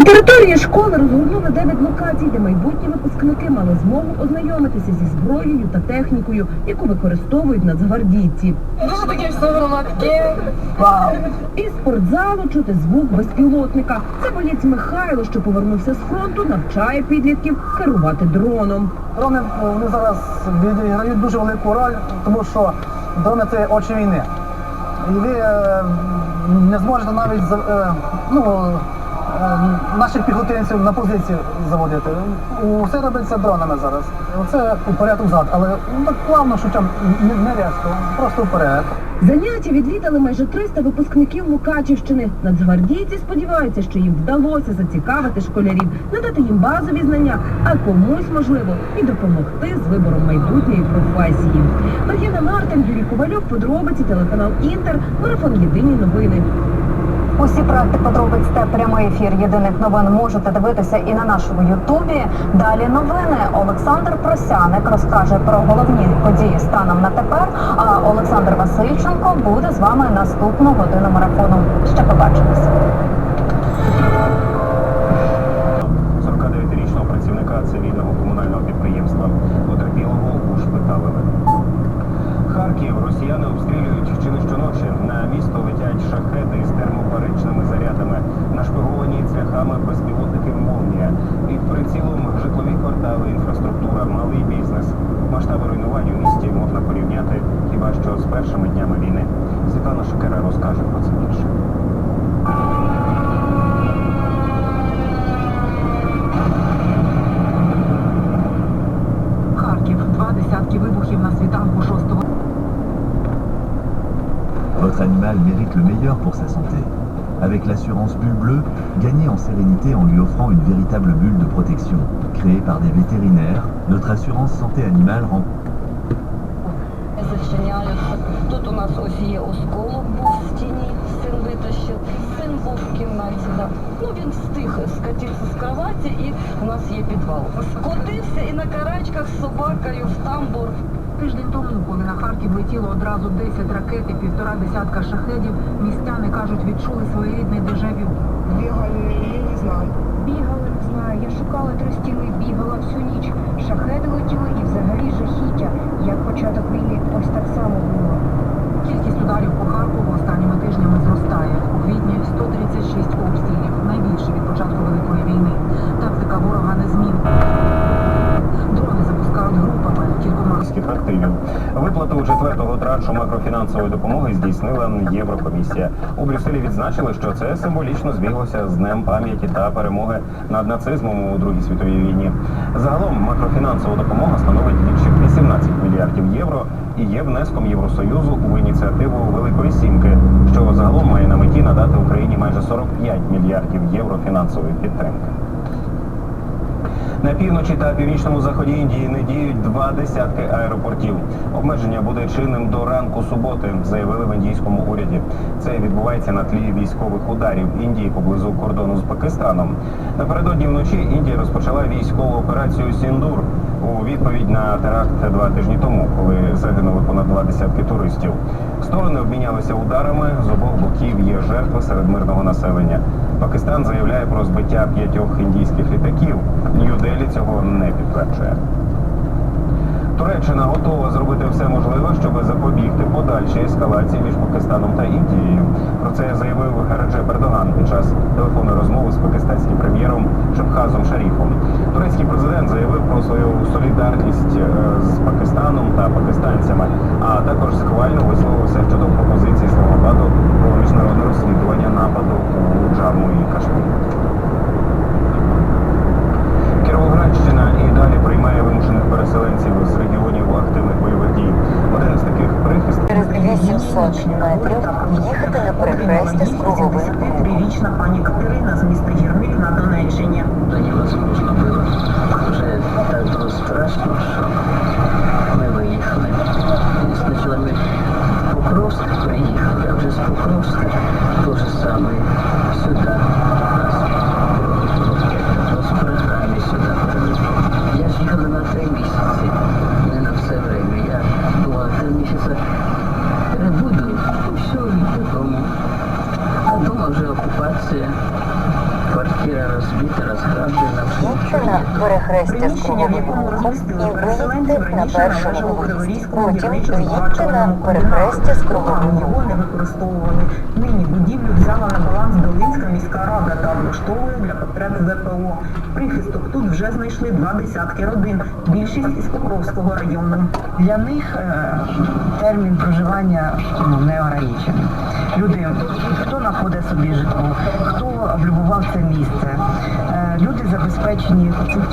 На території школи розгорнули 9 локацій, де майбутні випускники мали змогу ознайомитися зі зброєю та технікою, яку використовують нацгвардійці. Дуже таке все. Вау! Із спортзалу чути звук безпілотника. Це боєць Михайло, що повернувся з фронту, навчає підлітків керувати дроном. Дрони е, вони зараз відіграють дуже велику роль, тому що дрони це очі війни. І ви е, не зможете навіть е, ну, наших піхотинців на позиції заводити. Усе робиться дронами зараз. Це вперед узад, але ну, так плавно, що там не, не різко, просто вперед. Заняття відвідали майже 300 випускників Мукачівщини. Нацгвардійці сподіваються, що їм вдалося зацікавити школярів, надати їм базові знання, а комусь можливо і допомогти з вибором майбутньої професії. Мар'яна Мартин, Юрій Ковальов, подробиці, телеканал Інтер, марафон Єдині новини. Усі проекти подробиць та прямий ефір єдиних новин можете дивитися і на нашому Ютубі. Далі новини. Олександр Просяник розкаже про головні події станом на тепер. А Олександр Васильченко буде з вами наступну годину марафону. Ще побачимось. роками безпілотники «Молнія». Під прицілом житлові квартали, інфраструктура, малий бізнес. Масштаби руйнувань у місті можна порівняти хіба що з першими днями війни. Світлана Шукера розкаже про це більше. Харків. Два десятки вибухів на світанку 6 Votre animal mérite le meilleur pour sa santé. Avec l'assurance Bulle Bleue, gagnez en sérénité en lui offrant une véritable bulle de protection. Créée par des vétérinaires, notre assurance santé animale rend Зачиняли. Тут у нас ось є осколок був в стіні, син витащив, син був в кімнаті. Да. Ну він встиг скатився з кроваті і у нас є підвал. Скотився і на карачках з собакою в тамбур. Тиждень тому, коли на Харків летіло одразу 10 ракет і півтора десятка шахедів, містяни кажуть, відчули своєрідний дежавю. Бегали, я не знаю. Бігали, не знаю. Я шукала три стіни, бігала всю ніч. Шахеди летіли і взагалі жахіття. Як початок війни, ось так само було. Кількість ударів по Харкову останніми тижнями зростає. У квітні 136 Виплату четвертого траншу макрофінансової допомоги здійснила Єврокомісія. У Брюсселі відзначили, що це символічно збіглося з Днем пам'яті та перемоги над нацизмом у Другій світовій війні. Загалом макрофінансова допомога становить більше 18 мільярдів євро і є внеском Євросоюзу у ініціативу Великої Сімки, що загалом має на меті надати Україні майже 45 мільярдів євро фінансової підтримки. На півночі та північному заході Індії не діють два десятки аеропортів. Обмеження буде чинним до ранку суботи, заявили в індійському уряді. Це відбувається на тлі військових ударів Індії поблизу кордону з Пакистаном. Напередодні вночі Індія розпочала військову операцію Сіндур у відповідь на теракт два тижні тому, коли загинули понад два десятки туристів. Сторони обмінялися ударами. З обох боків є жертви серед мирного населення. Пакистан заявляє про збиття п'ятьох індійських літаків. Нью-Делі цього не підтверджує. Туреччина готова зробити все можливе, щоб запобігти подальшій ескалації між Пакистаном та Індією. Про це заявив Реджеп Ердоган під час телефонної розмови з пакистанським прем'єром Шабхазом Шаріфом. Турецький президент заявив про свою солідарність е, з Пакистаном та пакистанцями, а також схвально висловився щодо пропозиції Ісламабаду про міжнародне розслідування нападу у Джамму і Кашмір. Кіровоградщина і далі приймає вимушених переселенців з регіонів активних бойових дій. Один із таких прихистів Через 800 метрів в'їхати на перехрестя з круговим рухом. Пані Катерина з міста Єрмік на перехрестя з круговим рухом і виїдьте на першому виїзді. Потім виїдьте на перехрестя з круговим рухом. використовували. Нині будівлю взяла на баланс Долинська міська рада та облаштовує для потреб ВПО. Прихисток тут вже знайшли два десятки родин, більшість із Покровського району. Для них е, термін проживання ну, не ограничений. Люди, хто знаходить собі житло, хто облюбував це місце. Е, люди забезпечені теплом,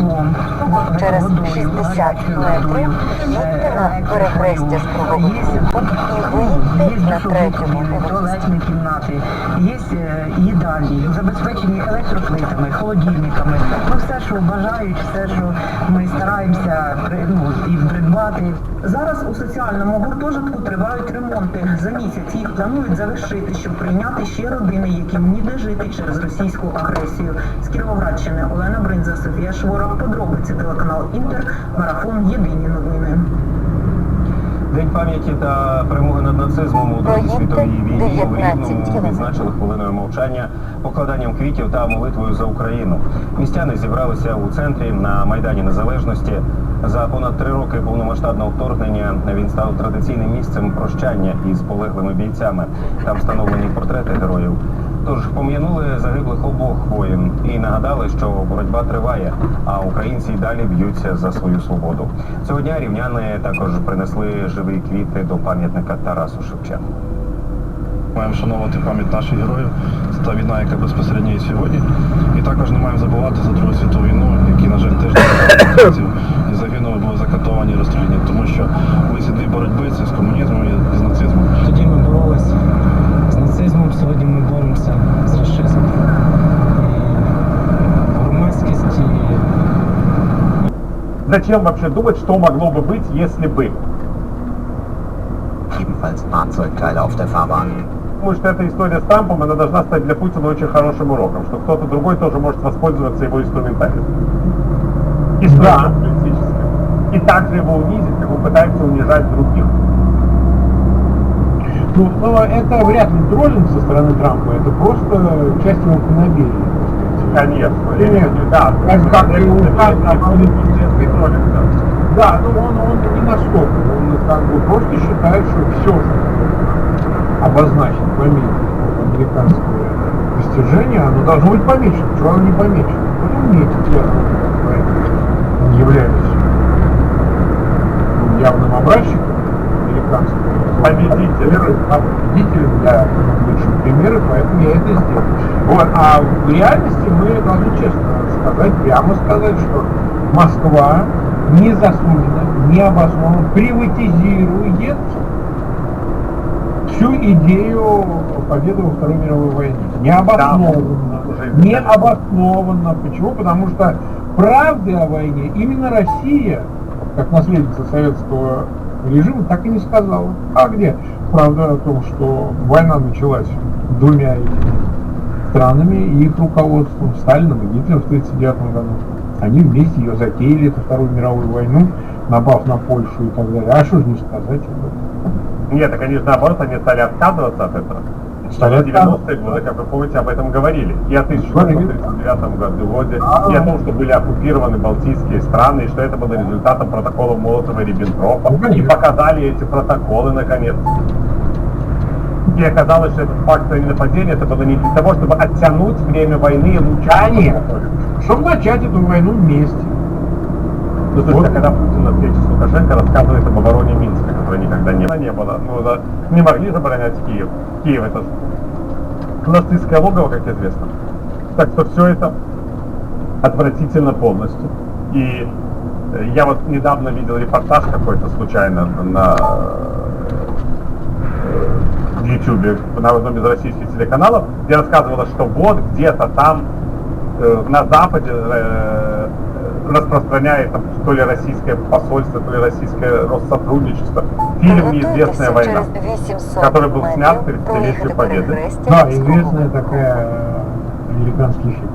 Через 60 метрів їдьте на перехрестя з круговим Є, і є на третьому туалетні кімнати, є е, їдальні, забезпечені електроплитами, холодильниками. Ну все, що бажають, все, що ми стараємося ну, і придбати. Зараз у соціальному гуртожитку тривають ремонти. За місяць їх планують завершити, щоб прийняти ще родини, яким ніде жити через російську агресію. З Кіровоградщини Олена Бринза, Софія Шворок, подробиці телеканал Інтер, марафон Єдині новини. День пам'яті та перемоги над нацизмом у Другій світовій війні у Рівному відзначили хвилиною мовчання, покладанням квітів та молитвою за Україну. Містяни зібралися у центрі на Майдані Незалежності. За понад три роки повномасштабного вторгнення він став традиційним місцем прощання із полеглими бійцями. Там встановлені портрети героїв. Тож пом'янули загиблих обох воїн і нагадали, що боротьба триває, а українці й далі б'ються за свою свободу. Цього дня рівняни також принесли живі квіти до пам'ятника Тарасу Шевченку. Маємо вшановувати пам'ять наших героїв. Це та війна, яка безпосередньо є сьогодні. І також не маємо забувати за Другу світову війну, які, на жаль, теж ми були закатовані, розстріляні, тому що висі дві боротьби це з комунізмом і з нацизмом. Тоді ми боролися з нацизмом, сьогодні ми боремося з расизмом. І. Зачем вообще думать, что могло бы быть, если бы? Ebenfalls Fahrzeugteile auf der Fahrbahn. Потому что эта история с Трампом, она должна стать для Путина очень хорошим уроком, что кто-то другой тоже может воспользоваться его инструментарием. И ну, да, и также его унизить, как он пытается унижать других. Ну, но это вряд ли троллинг со стороны Трампа, это просто часть его фанаберии. Конечно. Нет, да, как, как и троллинг, да. Да, ну он, он не настолько, он как бы просто считает, что все, что обозначено помимо американское достижение, оно должно быть помечено, чего оно не помечено. Потом явно, поэтому он является явным образчиком американского Победителем. победителем для лучшего примера, поэтому я это сделал. Вот, а в реальности мы должны честно сказать, прямо сказать, что Москва незаслуженно, необоснованно приватизирует всю идею победы во Второй мировой войне. Необоснованно. Необоснованно. Почему? Потому что правды о войне именно Россия, как наследница советского режима, так и не сказала. А где правда о том, что война началась двумя странами и их руководством, Сталином и Гитлером в 1939 году. Они вместе ее затеяли, эту Вторую мировую войну, напав на Польшу и так далее. А что же не сказать об этом? Нет, они же наоборот, они стали отказываться от этого. Стали в 90-е годы, как вы помните, об этом говорили. И о 1939 году, и о том, что были оккупированы Балтийские страны, и что это было результатом протокола Молотова и Риббентропа. И показали эти протоколы, наконец. И оказалось, что этот факт нападения, это было не для того, чтобы оттянуть время войны и лучше Конечно. Чтобы начать эту войну вместе. Ну, слушайте, когда Путин на встрече с Лукашенко рассказывает об обороне Минска, которой никогда не, не было, ну, да, не могли же оборонять Киев. Киев это нацистское логово, как известно. Так что все это отвратительно полностью. И э, я вот недавно видел репортаж какой-то случайно на э, в Ютубе на одном из российских телеканалов, где рассказывалось, что вот где-то там э, на Западе э, распространяет то ли российское посольство, то ли российское Россотрудничество фильм «Неизвестная война», который был снят в 30-летию Победы. Да, известная такая американский фильм.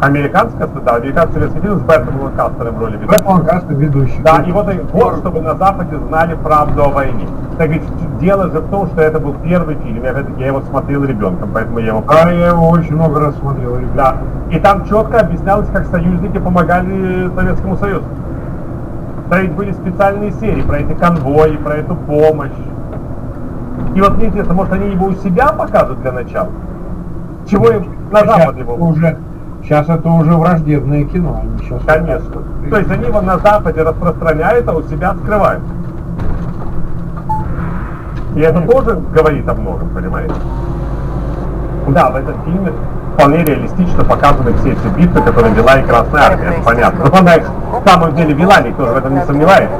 Американская, да, американский советский фильм с Бертом Ланкастером в роли ведущего. Брэд Ланкастер ведущий. Да, и вот, и- вот чтобы на Западе знали правду о войне. Так ведь дело же в том, что это был первый фильм, я, я его смотрел ребенком, поэтому я его Да, я его очень много раз смотрел. Да. И там четко объяснялось, как союзники помогали Советскому Союзу. Да ведь были специальные серии про эти конвои, про эту помощь. И вот мне интересно, может они его у себя покажут для начала? Чего им на Сейчас Запад это его? уже, сейчас это уже враждебное кино. Они сейчас Конечно. То есть они его на Западе распространяют, а у себя скрывают. И это тоже говорит о многом, понимаете? Да, в этом фильме вполне реалистично показаны все эти битвы, которые вела и Красная Армия, это понятно. Но она их в самом деле вела, никто же в этом не сомневается.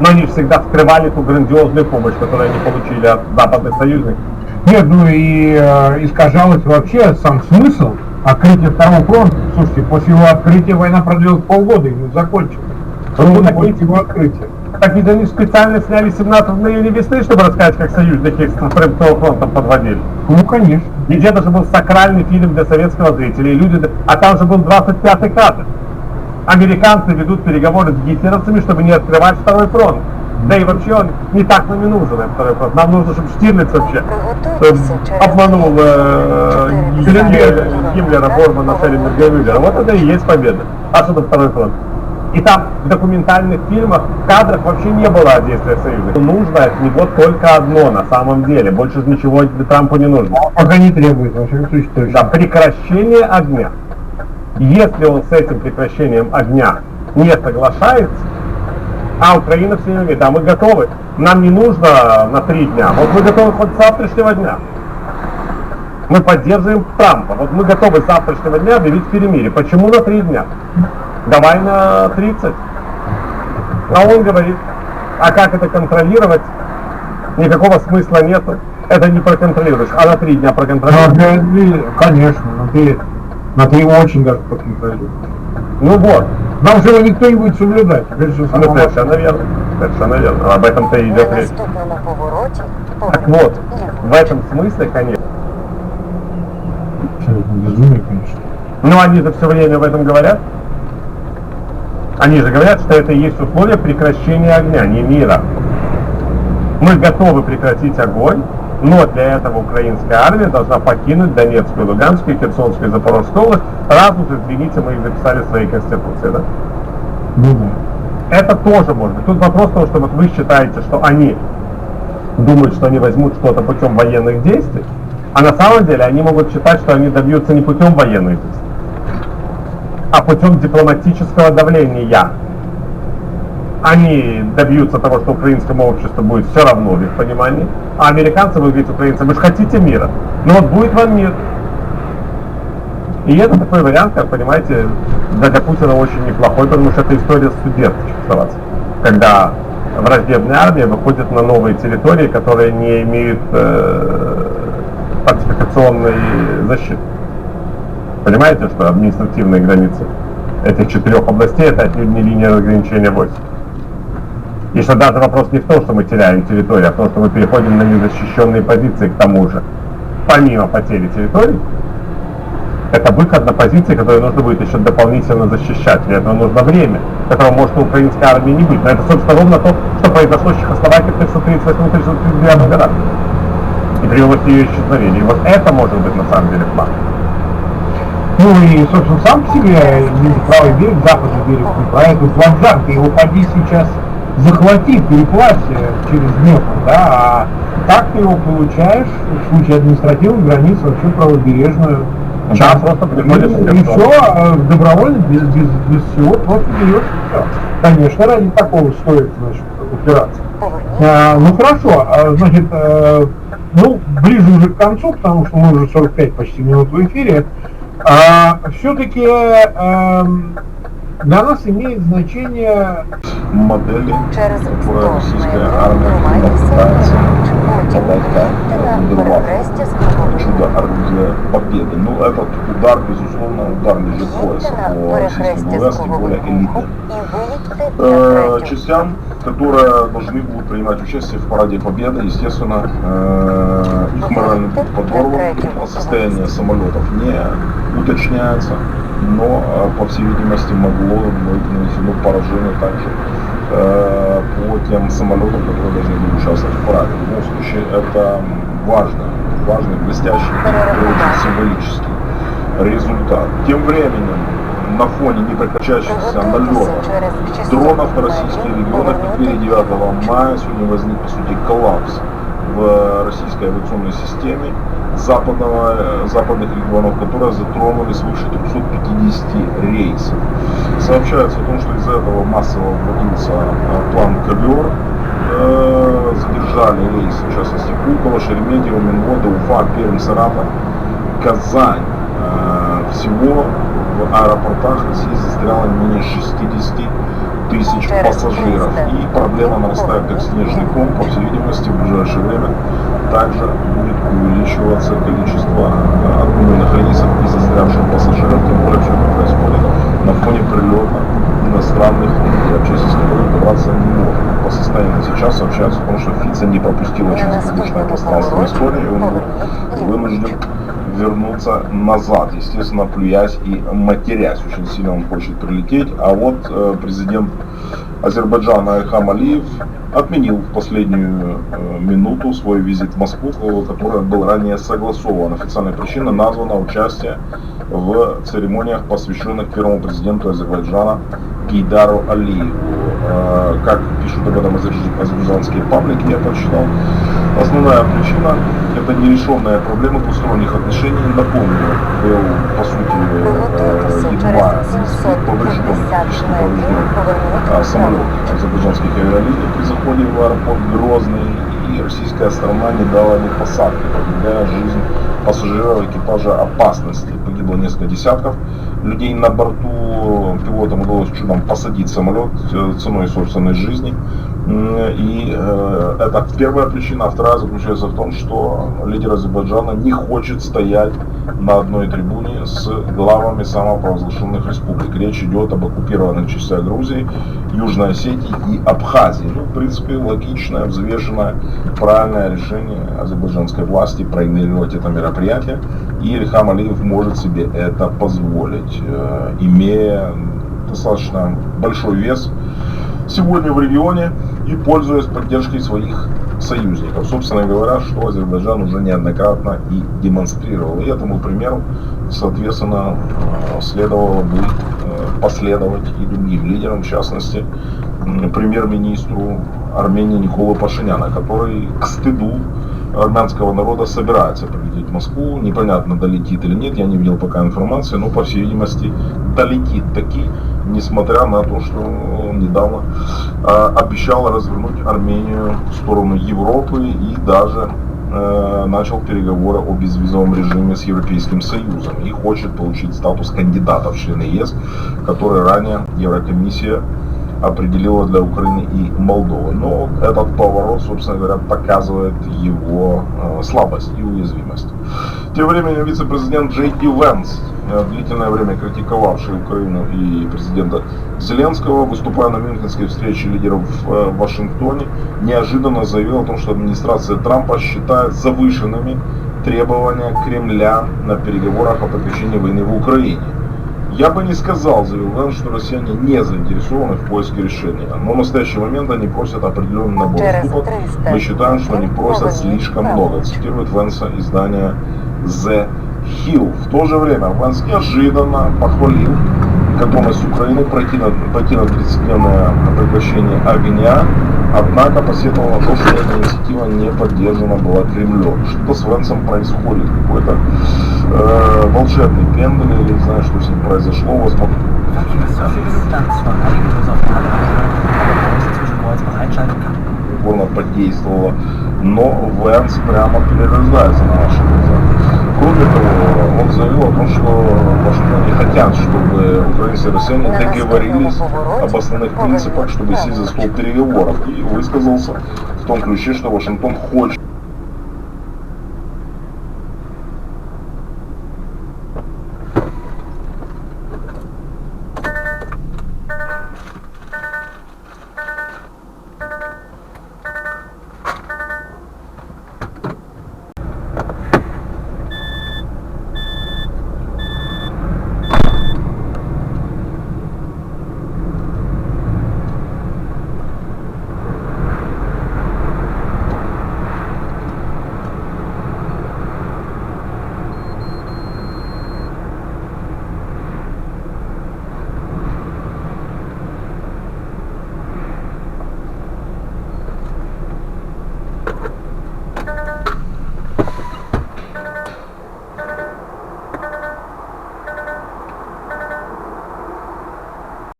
Но они всегда скрывали ту грандиозную помощь, которую они получили от западных союзников. Нет, ну и э, искажалось вообще сам смысл открытия второго фронта. Слушайте, после его открытия война продлилась полгода и не закончилась. Ну, так ведь- его открытия. Так ведь они специально сняли 17 июня весны, чтобы рассказать, как союзники вторым фронтом подводили. Ну, конечно. И где-то же был сакральный фильм для советского зрителя, и люди, а там же был 25-й кадр. Американцы ведут переговоры с гитлеровцами, чтобы не открывать второй фронт. Да и вообще он не так нам и нужен, этот второй фронт. Нам нужно, чтобы Штирлиц вообще э, обманул э, Гиммлера, Гиммлера, Бормана, Шелленберга и Мюллера. Вот это и есть победа. А что там второй фронт? И там в документальных фильмах, в кадрах вообще не было действия союзников. Нужно от него только одно на самом деле. Больше же ничего Трампу не нужно. Пока не требует, во всяком случае, точно. Да, прекращение огня. Если он с этим прекращением огня не соглашается, а Украина все время говорит, да, мы готовы, нам не нужно на три дня, вот мы готовы хоть с завтрашнего дня. Мы поддерживаем Трампа, вот мы готовы с завтрашнего дня объявить перемирие. Почему на три дня? Давай на 30. А он говорит, а как это контролировать? Никакого смысла нету. Это не проконтролируешь, а на три дня Ну, проконтролируешь. для- конечно, но ты, но ты его очень даже проконтролируешь. Ну вот. Нам же его никто не будет соблюдать. Же, Ну, сама совершенно верно. Совершенно верно. Об этом-то и идет речь. Так вот, в этом смысле, конечно. Абсолютно безумие, конечно. Ну, они же все время об этом говорят. Они же говорят, что это и есть условие прекращения огня, не мира. Мы готовы прекратить огонь, но для этого украинская армия должна покинуть Донецкую, Луганскую, Херсонскую и Запорожскую область. Раз уж, извините, мы их записали в своей конституции, да? Ну да. Это тоже может быть. Тут вопрос в том, что вот вы считаете, что они думают, что они возьмут что-то путем военных действий, а на самом деле они могут считать, что они добьются не путем военных действий, а путем дипломатического давления. Они добьются того, что украинскому обществу будет все равно в их понимании, а американцы будут говорить украинцам, вы же хотите мира, ну вот будет вам мир. И это такой вариант, как понимаете, для Путина очень неплохой, потому что это история с Судетской Чехословацкой, когда враждебная армия выходит на новые территории, которые не имеют э, фортификационной защиты. Понимаете, что административные границы этих четырех областей это отнюдь не линия разграничения войск. И что даже вопрос не в том, что мы теряем территорию, а в том, что мы переходим на незащищенные позиции к тому же. Помимо потери территорий, это выход на позиции, которые нужно будет еще дополнительно защищать. Для этого нужно время, которого может у украинской армии не быть. Но это, собственно, ровно то, что произошло с Чехословакией в 1938-1939 годах. И привело к ее исчезновению. И вот это может быть на самом деле план. Ну и, собственно, сам по себе правый берег, западный берег это плацдарм, ты его поди сейчас захвати, переплавь э, через Днепр, да, а так ты его получаешь в случае административных границ вообще правобережную. Да, просто приходишь Ну, и Херсон. все, добровольно, без, без, без всего, просто берешь и все. Конечно, ради такого стоит, значит, упираться. А, ну хорошо, а, значит, э, ну, ближе уже к концу, потому что мы уже 45 почти минут в эфире, а, все-таки для нас имеет значение модели, которая российская армия пытается подать как чудо орудие победы. Ну, этот удар, безусловно, удар ниже пояса по российскому ВВС, тем более элитным э, частям, которые должны будут принимать участие в параде победы. Естественно, э, их моральный путь подорван, состояние самолетов не уточняется, но, э, по всей видимости, могло быть нанесено поражение также по тем самолетам, которые должны были участвовать в параде. В любом случае, это важно, важный, блестящий, очень символический результат. Тем временем, на фоне непрекращающихся налетов дронов на российские регионы в преддверии 9 мая. Сегодня возник, по сути, коллапс в российской авиационной системе западного, э, западных регионов, которые затронули свыше 350 рейсов. Сообщается о том, что из-за этого массово вводился э, план ковер, э, задержали рейсы, в частности, Пулково, Шереметьево, Минвода, Уфа, Пермь, Саратов, Казань. Всего в аэропортах России застряло не менее 60 тысяч пассажиров. И проблема нарастает как снежный ком, по всей видимости, в ближайшее время также будет увеличиваться количество э, отмененных рейсов и застрявших пассажиров, тем более все это происходит на фоне прилета иностранных общественных которые добраться не может. По состоянию сейчас сообщается о том, что Фица не пропустила через воздушное пространство истории, и он был вынужден вернуться назад, естественно, плюясь и матерясь. Очень сильно он хочет прилететь. А вот э, президент Азербайджана Ильхам Алиев отменил в последнюю э, минуту свой визит в Москву, который был ранее согласован. Официальная причина названа участие в церемониях, посвященных первому президенту Азербайджана Гейдару Алиеву. Э, как пишут об этом азербайджан- азербайджанские паблики, я прочитал. Основная причина – это нерешенная проблема двусторонних отношений. Напомню, был, по сути, э, едва поврежден, практически поврежден самолет азербайджанских авиалиний при заходе в аэропорт Грозный, и российская сторона не дала ни посадки, подвергая жизнь пассажиров экипажа опасности. Погибло несколько десятков людей на борту. Пилотам удалось чудом посадить самолет э, ценой собственной жизни. И э, это первая причина. А вторая заключается в том, что лидер Азербайджана не хочет стоять на одной трибуне с главами самопровозглашенных республик. Речь идет об оккупированных частях Грузии, Южной Осетии и Абхазии. Ну, в принципе, логичное, взвешенное, правильное решение азербайджанской власти проигнорировать это мероприятие. И Ильхам Алиев может себе это позволить, э, имея достаточно большой вес сегодня в регионе и пользуясь поддержкой своих союзников. Собственно говоря, что Азербайджан уже неоднократно и демонстрировал. И этому примеру, соответственно, э, следовало бы э, последовать и другим лидерам, в частности, премьер-министру Армении Николу Пашиняна, который к стыду армянского народа собирается прилететь в Москву. Непонятно, долетит или нет, я не видел пока информации, но, по всей видимости, долетит таки, несмотря на то, что он недавно э, обещал развернуть Армению в сторону Европы и даже э, начал переговоры о безвизовом режиме с Европейским Союзом и хочет получить статус кандидата в члены ЕС, который ранее Еврокомиссия определила для Украины и Молдовы. Но этот поворот, собственно говоря, показывает его э, слабость и уязвимость. Тем временем вице-президент Джей Ди Венс, э, длительное время критиковавший Украину и президента Зеленского, выступая на мюнхенской встрече лидеров в э, Вашингтоне, неожиданно заявил о том, что администрация Трампа считает завышенными требования Кремля на переговорах о прекращении войны в Украине. Я бы не сказал, заявил Венс, что россияне не заинтересованы в поиске решения. Но в настоящий момент они просят определенный набор уступок. Мы считаем, что они просят слишком много, цитирует Венса издание The Hill. В то же время Венс неожиданно похвалил готовность Украины пройти на, пойти на 30-дневное прекращение огня, однако посетовал на то, что эта инициатива не поддержана была Кремлем. Что с Венсом происходит? Какой-то э, волшебный пендель или не знаю, что с ним произошло, возможно. Упорно подействовало, но Венс прямо перерождается на наши глаза. Кроме того, он заявил о том, что Вашингтон не хотят, чтобы украинцы и россияне договорились об основных принципах, чтобы сесть за стол переговоров. И высказался в том ключе, что Вашингтон хочет